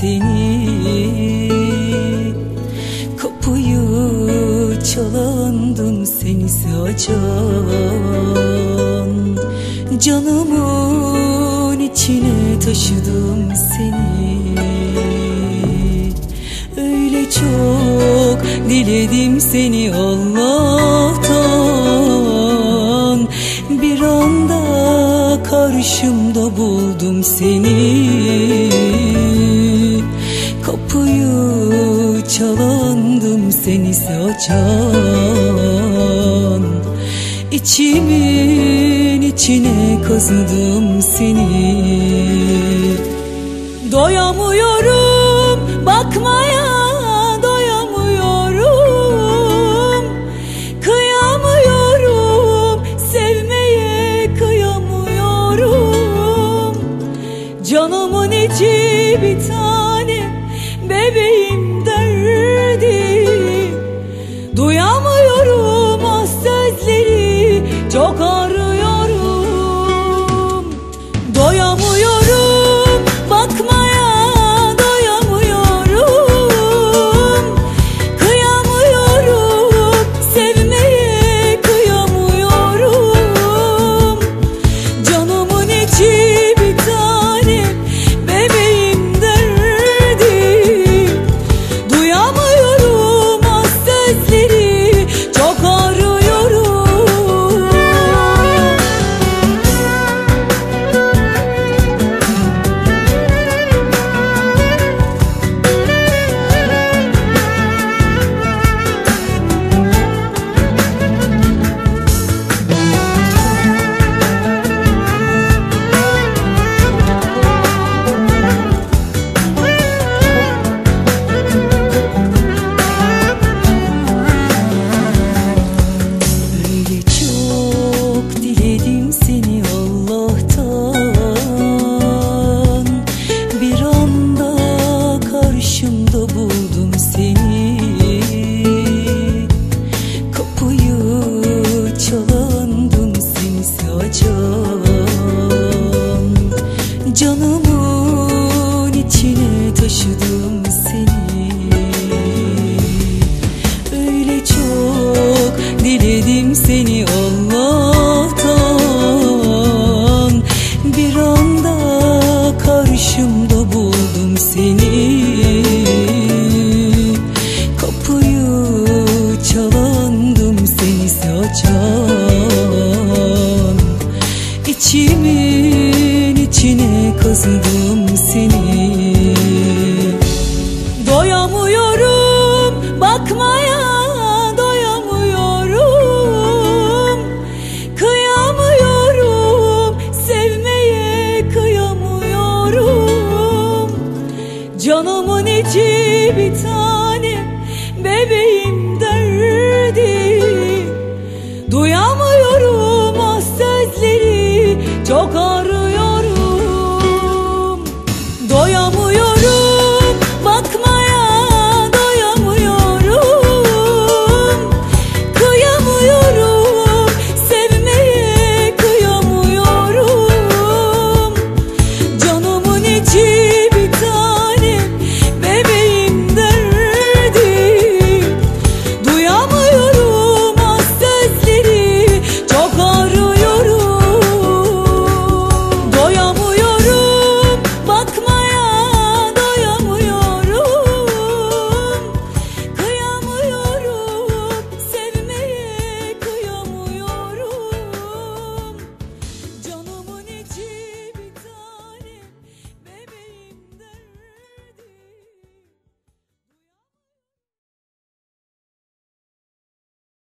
seni. Kapıyı çalandım seni saçan Canımın içine taşıdım seni. Öyle çok diledim seni Allah'tan. Bir anda karşımda buldum seni. çalandım senisi açan. İçimin içine kazıdım seni. Doyamıyorum bakmaya doyamıyorum. Kıyamıyorum sevmeye kıyamıyorum. Canımın içi biter çok ağrı